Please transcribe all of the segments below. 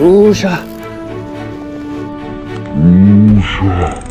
우샤. 우샤.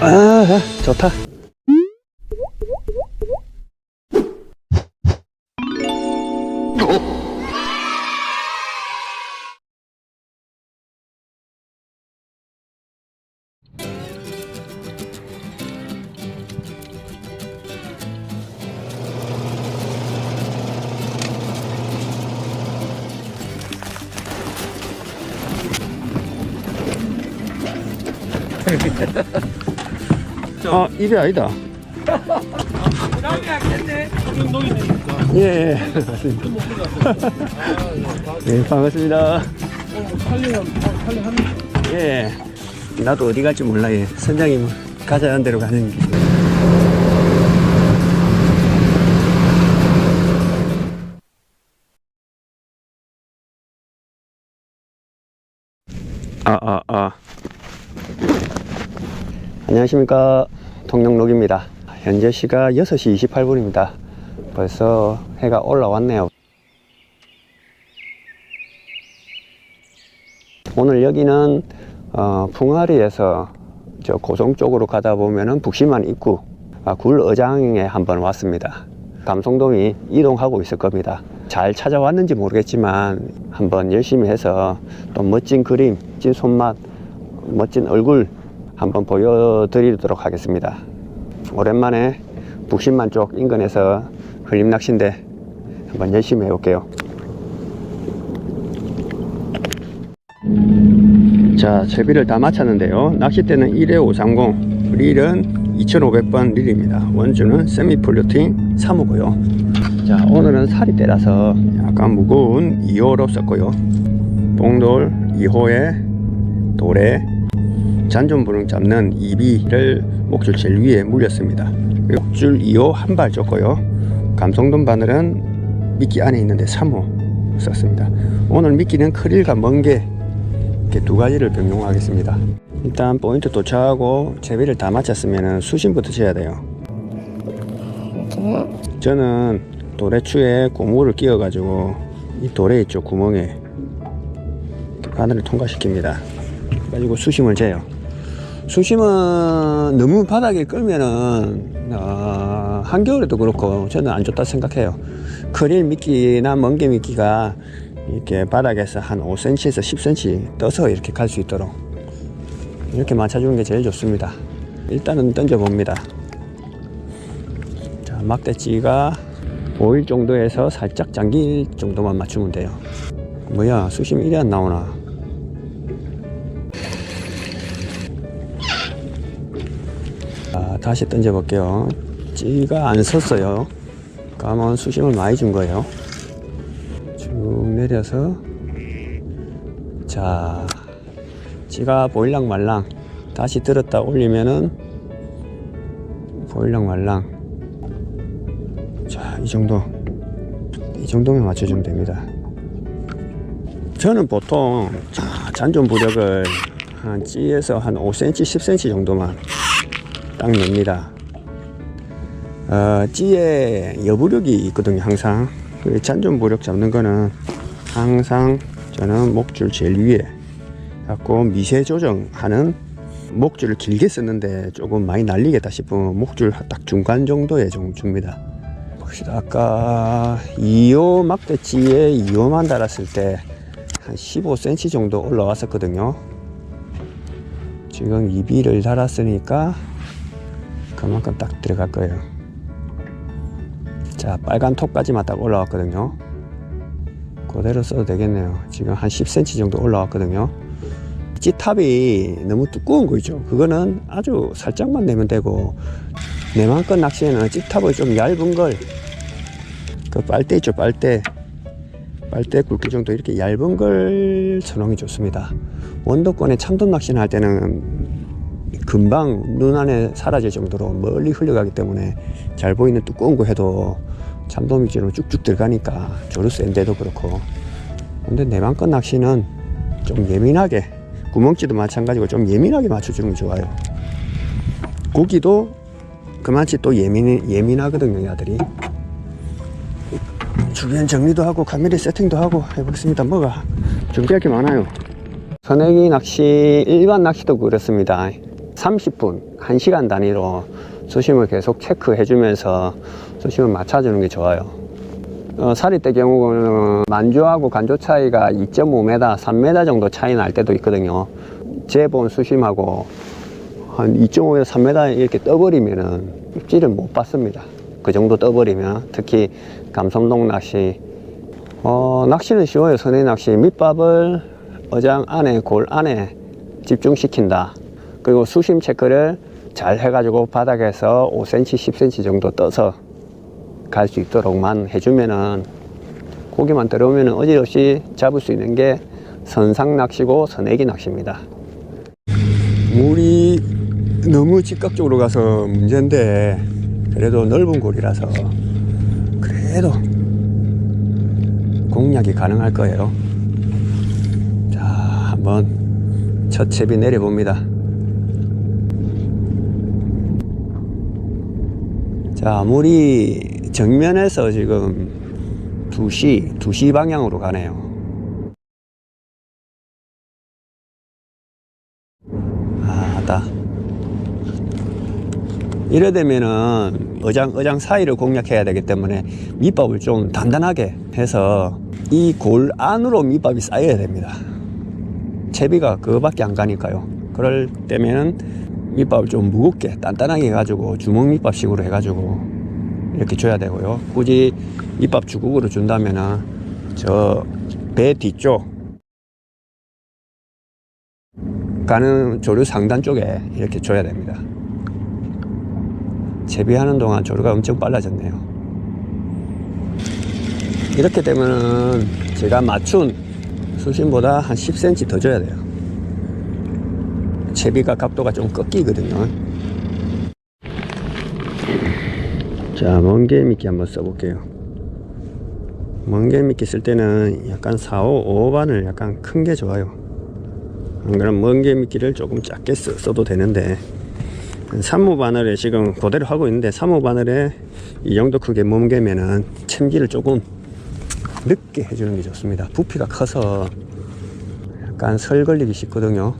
아, 좋다. 입이 아니다. 예, 예. 네, 반갑습니다. 예. 나도 어디 갈지 몰라, 예. 선장님 가자는 대로 가는 길. 아, 아, 아. 안녕하십니까. 통영록입니다. 현재 시각 6시 28분입니다. 벌써 해가 올라왔네요. 오늘 여기는 어, 풍아리에서 저 고성 쪽으로 가다 보면은 북심안 입구 아, 굴어장에 한번 왔습니다. 감성돔이 이동하고 있을 겁니다. 잘 찾아왔는지 모르겠지만 한번 열심히 해서 또 멋진 그림, 멋진 손맛, 멋진 얼굴 한번 보여드리도록 하겠습니다. 오랜만에 북신만 쪽 인근에서 흘림 낚시인데 한번 열심히 해볼게요. 자, 채비를 다 마쳤는데요. 낚싯대는 1회 530, 릴은 2500번 릴입니다. 원주는 세미 플루팅 3호고요. 자, 오늘은 살이 때라서 약간 무거운 2호로 썼고요. 봉돌 2호에 돌에 잔존부릉 잡는 이비를 목줄 제일 위에 물렸습니다. 목줄 2호 한 발 줬고요. 감성돔 바늘은 미끼 안에 있는데 3호 썼습니다. 오늘 미끼는 크릴과 멍게 이렇게 두 가지를 병용하겠습니다. 일단 포인트 도착하고 제비를 다 마쳤으면 수심부터 재야 돼요. 저는 도래추에 고무를 끼워 가지고 이 돌에 있죠 구멍에 바늘을 통과시킵니다. 가지고 수심을 재요. 수심은 너무 바닥에 끌면은 어, 한겨울에도 그렇고 저는 안 좋다 생각해요. 크릴 미끼나 멍게 미끼가 이렇게 바닥에서 한 5cm에서 10cm 떠서 이렇게 갈 수 있도록 이렇게 맞춰주는 게 제일 좋습니다. 일단은 던져 봅니다. 자, 막대찌가 보일 정도에서 살짝 잠길 정도만 맞추면 돼요. 뭐야, 수심 이리 안 나오나? 다시 던져 볼게요. 찌가 안 섰어요. 까만 수심을 많이 준 거예요. 쭉 내려서 자 찌가 보일랑 말랑 다시 들었다 올리면은 보일랑 말랑 자 이 정도 이 정도면 맞춰주면 됩니다 저는 보통 자, 잔존 부력을 한 찌에서 한 5cm 10cm 정도만 딱 냅니다 어, 찌에 여부력이 있거든요 항상 그 잔존 부력 잡는 거는 항상 저는 목줄 제일 위에 갖고 미세 조정하는 목줄을 길게 썼는데 조금 많이 날리겠다 싶으면 목줄 딱 중간 정도에 좀 줍니다. 봅시다. 아까 2호 막대찌에 2호만 달았을 때 한 15cm 정도 올라왔었거든요. 지금 2비를 달았으니까 그만큼 딱 들어갈 거예요. 자, 빨간 톱까지만 딱 올라왔거든요. 그대로 써도 되겠네요. 지금 한 10cm 정도 올라왔거든요. 찌탑이 너무 두꺼운 거 있죠. 그거는 아주 살짝만 내면 되고, 내만껏 낚시에는 찌탑을 좀 얇은 걸, 그 빨대 있죠, 빨대. 빨대 굵기 정도 이렇게 얇은 걸 선홍이 좋습니다. 원도권에 참돔 낚시를 할 때는 금방 눈 안에 사라질 정도로 멀리 흘러가기 때문에 잘 보이는 두꺼운 거 해도 참돔 위주로 쭉쭉 들어가니까 조르스인데도 그렇고 근데 내만껏 낚시는 좀 예민하게 구멍찌도 마찬가지고 좀 예민하게 맞춰주는 게 좋아요 고기도 그만치 또 예민, 예민하거든요 야들이 주변 정리도 하고 카메라 세팅도 하고 해보겠습니다. 뭐가 준비할 게 많아요. 선행이 낚시 일반 낚시도 그렇습니다. 30분, 1시간 단위로 수심을 계속 체크해 주면서 수심을 맞춰주는 게 좋아요. 어, 사리대 경우는 만조하고 간조 차이가 2.5m, 3m 정도 차이 날 때도 있거든요. 제본 수심하고 한 2.5m, 3m 이렇게 떠버리면은 입질을 못 받습니다. 그 정도 떠버리면 특히 감성동 낚시 어, 낚시는 쉬워요. 선의 낚시 밑밥을 어장 안에 골 안에 집중시킨다. 그리고 수심 체크를 잘 해가지고 바닥에서 5cm, 10cm 정도 떠서 갈 수 있도록만 해주면은 고기만 들어오면은 어지없이 잡을 수 있는 게 선상 낚시고 선애기 낚시입니다. 물이 너무 직각적으로 가서 문제인데 그래도 넓은 골이라서 그래도 공략이 가능할 거예요. 자, 한번 첫 채비 내려봅니다. 자, 물이 정면에서 지금 2시, 2시 방향으로 가네요. 아, 다. 이래 되면은 어장, 어장 사이를 공략해야 되기 때문에 밑밥을 좀 단단하게 해서 이 골 안으로 밑밥이 쌓여야 됩니다. 채비가 그거밖에 안 가니까요. 그럴 때면은 밑밥을 좀 무겁게 단단하게 해가지고 주먹 밑밥식으로 해가지고 이렇게 줘야 되고요. 굳이 밑밥 주걱으로 준다면은 저 배 뒤쪽 가는 조류 상단 쪽에 이렇게 줘야 됩니다. 재배하는 동안 조류가 엄청 빨라졌네요. 이렇게 되면은 제가 맞춘 수심보다 한 10cm 더 줘야 돼요. 채비가 각도가 좀 꺾이거든요. 자, 멍게 미끼 한번 써볼게요. 멍게 미끼 쓸 때는 약간 4, 5, 5반을 약간 큰 게 좋아요. 안 그러면 멍게 미끼를 조금 작게 써, 써도 되는데 3호 바늘에 지금 그대로 하고 있는데 3호 바늘에 이 정도 크게 멍게면은 챔기를 조금 늦게 해주는 게 좋습니다. 부피가 커서 약간 설 걸리기 쉽거든요.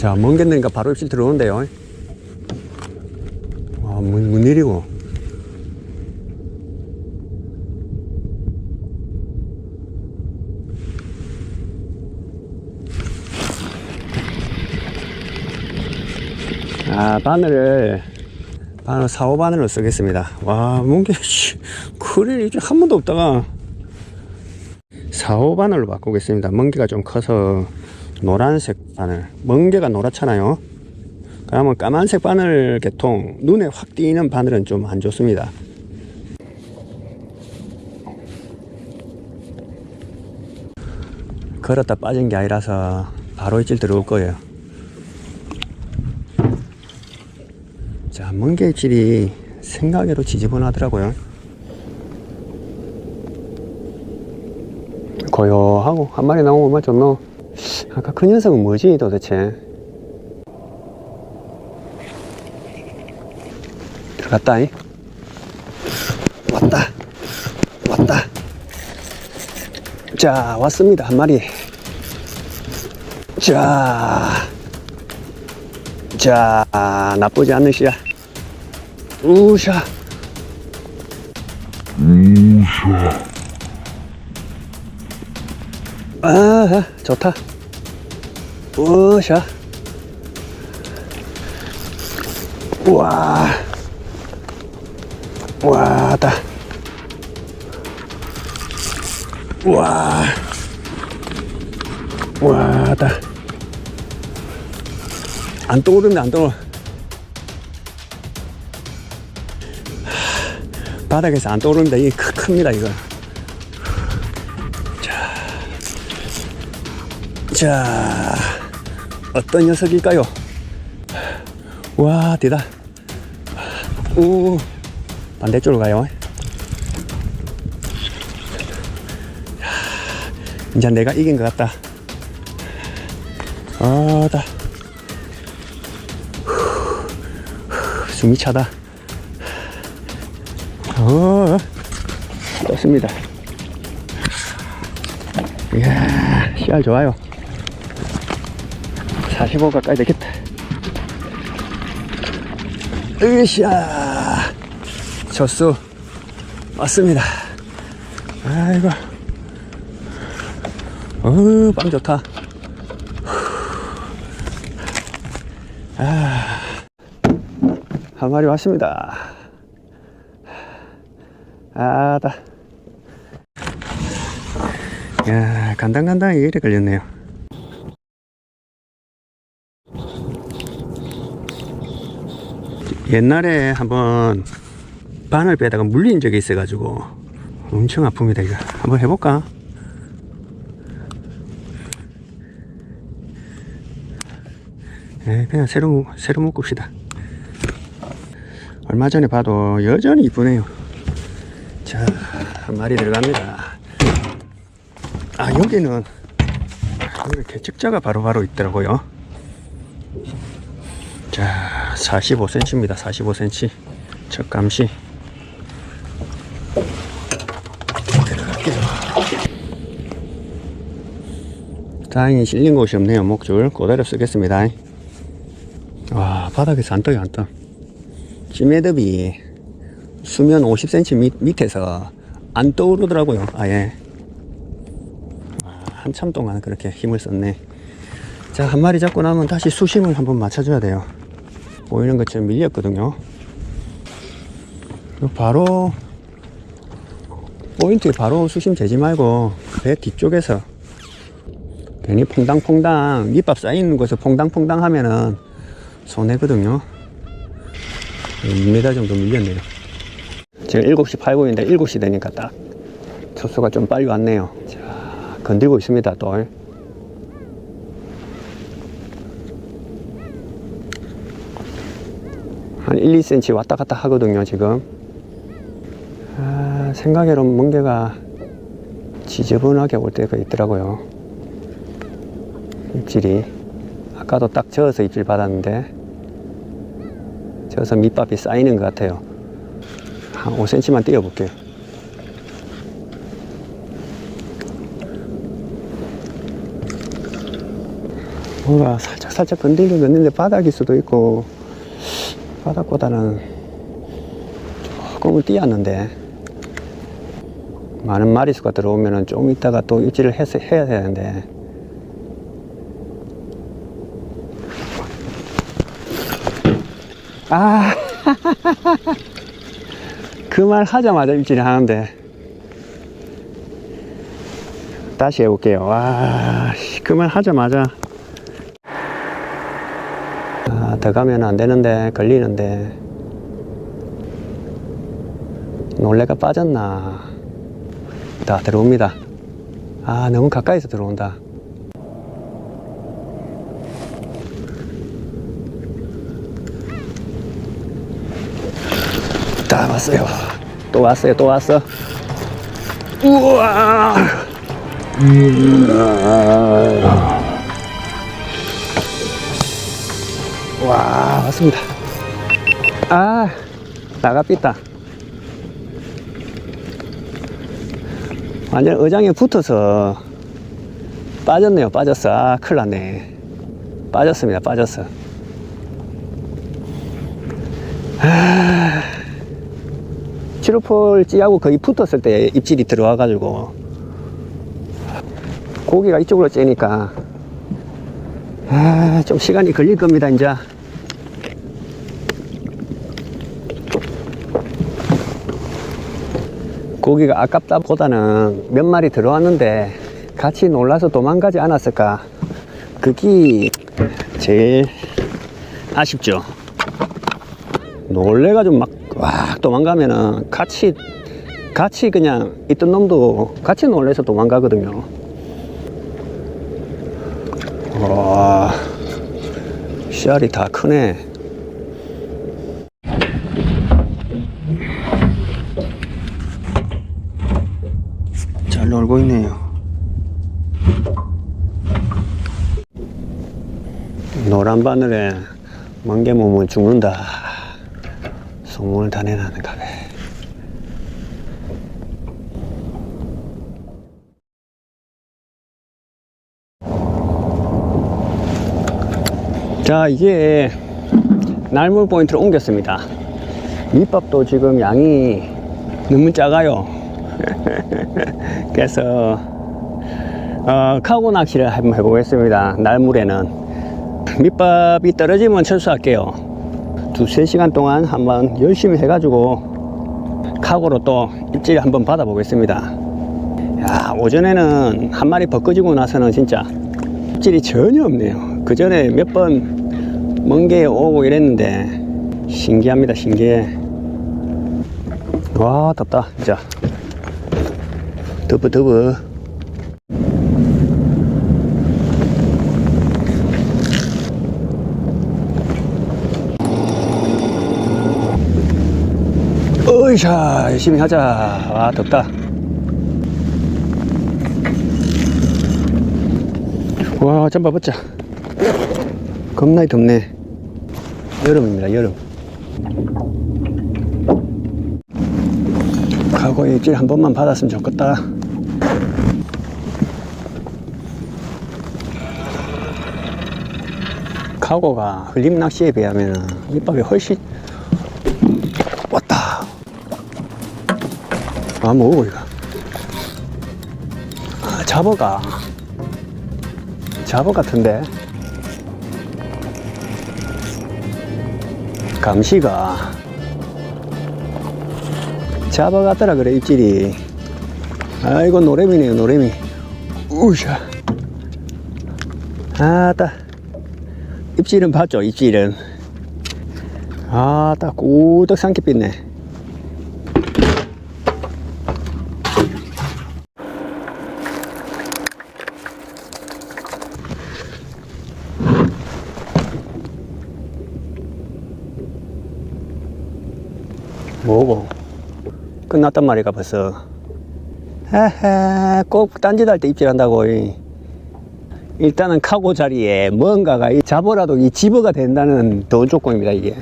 자, 멍겠는가 바로 입질 들어오는데요. 아, 문, 문 일이고. 아, 바늘을, 바늘 4, 5바늘로 쓰겠습니다. 와, 멍게, 씨, 그래, 이제 한 번도 없다가 4, 5바늘로 바꾸겠습니다. 멍게가 좀 커서 노란색 바늘. 멍게가 노랗잖아요. 그러면 까만색 바늘 계통, 눈에 확 띄는 바늘은 좀 안 좋습니다. 걸었다 빠진 게 아니라서 바로 입질 들어올 거예요. 자, 멍게 입질이 생각외로 지지분하더라고요. 고요하고 한 마리 나오면 얼마 좋노? 아까 그 녀석은 뭐지 도대체? 들어갔다. 이 왔다. 왔다. 자 왔습니다 한 마리. 자, 자 나쁘지 않는 시야. 우샤. 아 좋다 우샤 우와. 와다. 와. 와다. 안 떠오르네 안 떠오르. 하, 바닥에서 안 떠오르는데 이게 크, 큽니다 이거. 자 어떤 녀석일까요 와, 대다. 오, 반대쪽으로 가요. 이제 내가 이긴 것 같다. 아, 다. 숨이 차다. 어, 떴습니다. 이야, 씨알 좋아요. 45 가까이 되겠다. 으쌰. 젖수 왔습니다. 아이고. 어우, 빵 좋다. 아, 한 마리 왔습니다. 아다. 야, 간당간당하게 이래 걸렸네요. 옛날에 한번 바늘 빼다가 물린 적이 있어 가지고 엄청 아픕니다, 이거. 한번 해볼까? 에, 그냥 새로, 묶- 새로 묶읍시다. 얼마 전에 봐도 여전히 이쁘네요. 자, 한 마리 들어갑니다. 아, 여기는, 여기 개측자가 바로바로 있더라고요. 자, 45cm입니다. 45cm. 첫 감시. 다행히 실린 곳이 없네요. 목줄 그대로 쓰겠습니다. 와, 바닥에서 안 떠요, 안 떠. 찌매듭이 수면 50cm 밑, 밑에서 안 떠오르더라고요, 아예. 와, 한참 동안 그렇게 힘을 썼네. 자, 한 마리 잡고 나면 다시 수심을 한번 맞춰줘야 돼요. 보이는 것처럼 밀렸거든요. 바로, 포인트 바로 수심 재지 말고, 배 뒤쪽에서, 괜히 퐁당퐁당, 밑밥 쌓이는 곳에서 퐁당퐁당 하면은, 손해거든요. 2m 정도 밀렸네요. 지금 7시 8분인데 7시 되니까 딱 초수가 좀 빨리 왔네요. 자, 건들고 있습니다, 또. 한 1, 2cm 왔다 갔다 하거든요, 지금. 아, 생각외로 멍게가 지저분하게 올 때가 있더라고요. 입질이. 아까도 딱 저어서 입질 받았는데, 저어서 밑밥이 쌓이는 것 같아요. 한 5cm만 띄워 볼게요. 뭔가 살짝 살짝 건들긴 건드는데 바닥일 수도 있고 바닥보다는 조금은 띄었는데 많은 마리수가 들어오면은 좀 이따가 또 입질을 해서 해야 되는데. 아 그 말 하자마자 입질을 하는데. 다시 해볼게요. 와그 말 하자마자 아, 더 가면 안 되는데 걸리는데. 놀래가 빠졌나. 다 들어옵니다. 아 너무 가까이서 들어온다. 다 왔어요. 또 왔어요 또 왔어. 우와 와 왔습니다. 아 나가삐다. 완전 의장에 붙어서 빠졌네요 빠졌어 아 큰일 났네. 빠졌습니다 빠졌어 아, 치로폴 찌하고 거의 붙었을 때 입질이 들어와 가지고 고기가 이쪽으로 째니까 아, 좀 시간이 걸릴 겁니다, 이제. 고기가 아깝다 보다는 몇 마리 들어왔는데 같이 놀라서 도망가지 않았을까. 그게 제일 아쉽죠. 놀래가지고 막, 와, 도망가면은 같이, 같이 그냥 있던 놈도 같이 놀래서 도망가거든요. 와, 씨알이 다 크네. 잘 놀고 있네요. 노란 바늘에 멍게 몸은 죽는다. 소문을 다 내놨는가. 자, 이제 날물 포인트로 옮겼습니다. 밑밥도 지금 양이 너무 작아요. 그래서 어, 카고 낚시를 한번 해보겠습니다. 날물에는 밑밥이 떨어지면 철수할게요. 두세 시간 동안 한번 열심히 해가지고 카고로 또 입질 한번 받아 보겠습니다. 야, 오전에는 한 마리 벗겨지고 나서는 진짜 입질이 전혀 없네요. 그 전에 몇번 먼 게 오고 이랬는데 신기합니다. 신기해. 와, 덥다. 진짜. 더브 더브. 어이샤 열심히 하자 아 덥다 와 잠바 벗자 겁나게 덥네 여름입니다 여름 가고 입질 한 번만 받았으면 좋겠다 카고가 흘림 낚시에 비하면 밑밥이 훨씬 왔다. 아, 먹어, 이거. 아, 잡어가. 잡어 같은데. 감시가. 잡어 같더라, 그래, 입질이. 아이고, 노래미네요, 노래미. 우샤. 아따. 입질은 봤죠, 입질은. 아, 딱 꾸덕 삼키 삐네. 뭐고? 끝났단 말이가 벌써. 꼭 딴짓할 때 입질한다고. 이. 일단은 카고 자리에 뭔가가 이 잡어라도 이 집어가 된다는 더 조건입니다, 이게.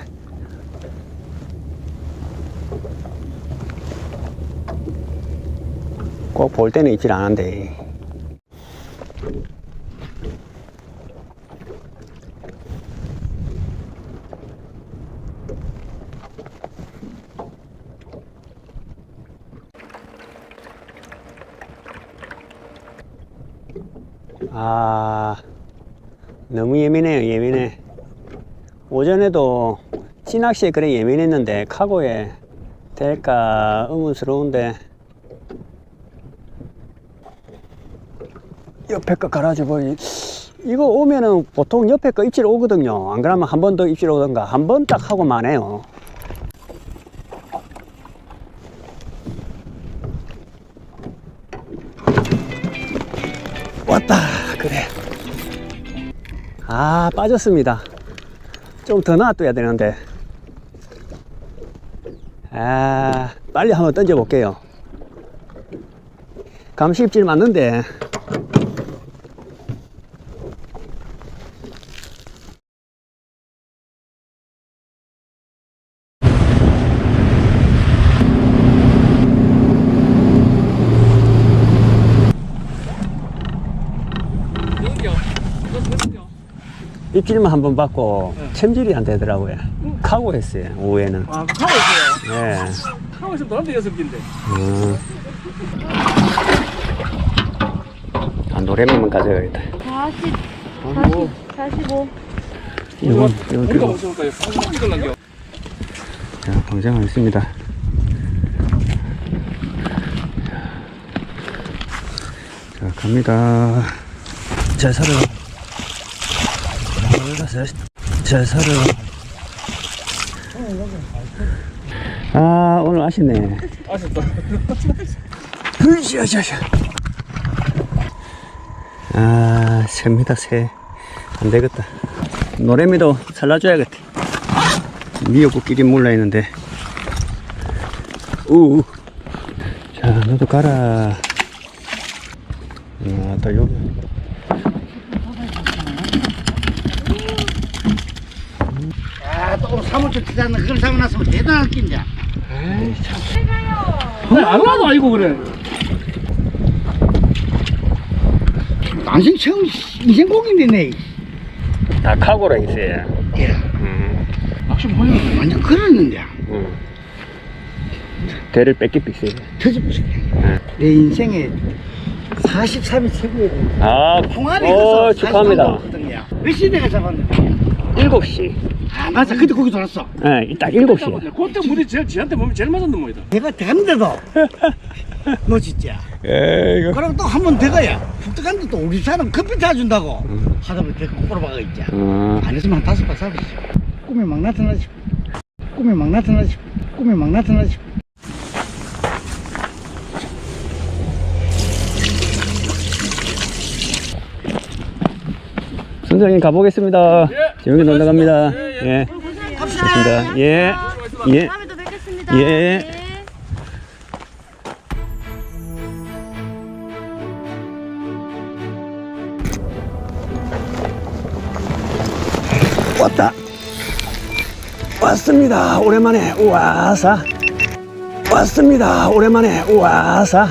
꼭 볼 때는 입질 안 한대. 아, 너무 예민해요, 예민해. 오전에도 찌낚시에 그래 예민했는데, 카고에 될까 의문스러운데, 옆에 거 갈아주고 이- 이거 오면은 보통 옆에 거 입질 오거든요 안 그러면 한 번 더 입질 오던가 한 번 딱 하고 마네요 아 빠졌습니다. 좀 더 놔둬야 되는데. 아 빨리 한번 던져 볼게요. 감시 입질 맞는데 여기요. 이거 됐어요. 입질만 한 번 받고 챔질이 안 되더라고요. 카고 했어요, 오후에는. 아, 하고 있어요. 예. 하고 있으면 나한테 여섯 개인데. 음. 아, 노래만 가져야겠다. 40, 아이고. 40, 45. 이건, 이건 들고. 오실까요? 방송 찍을란겨. 자, 방장하겠습니다. 자, 갑니다. 잘 살아. 잘, 잘 살아. 아, 오늘 아쉽네. 아쉽다. 아, 새입니다, 새. 안 되겠다. 노래미도 살라줘야겠다. 미역국끼리 몰라 있는데. 우. 자, 너도 가라. 아, 또 여기. 오늘 사무실 기자는 그걸 사고났으면 대단한 낀자. 안 나도 아니고 그래. 난생 처음 인생 고기인데, 아, 카고 레이스야. 예. 음, 막상 보면 완전 걸었는데. 음. 대를 뺏기 빅세. 터집었어. 네. 내 인생에 43이 최고야. 아, 통안에 어, 축하합니다. 몇 시대가 잡았는데? 7시. 아, 맞아. 그때 거기 돌았어. 예, 딱 7시. 그때 물이 제일 지한테 보면 제일 맞았는 모이다. 내가 됐는데도. 너 진짜. 에, 이거. 그럼 또 한 번 더 가야. 푹 들어갔는데 또 우리 사람 커피 타준다고. 하다 보니 내가 꼬라박아 있자. 어, 안 했으면 한 다섯 번 잡았어. 꿈이 막 나타나지. 꿈이 막 나타나지. 꿈이 막 나타나지. 선장님 가보겠습니다. 예. 재밌게 놀러 갑니다. 예, 예. 갑시다. 좋습니다. 예. 예. 다음에 또 뵙겠습니다. 예. 네. 왔다. 왔습니다. 오랜만에 우와사. 왔습니다. 오랜만에 우와사.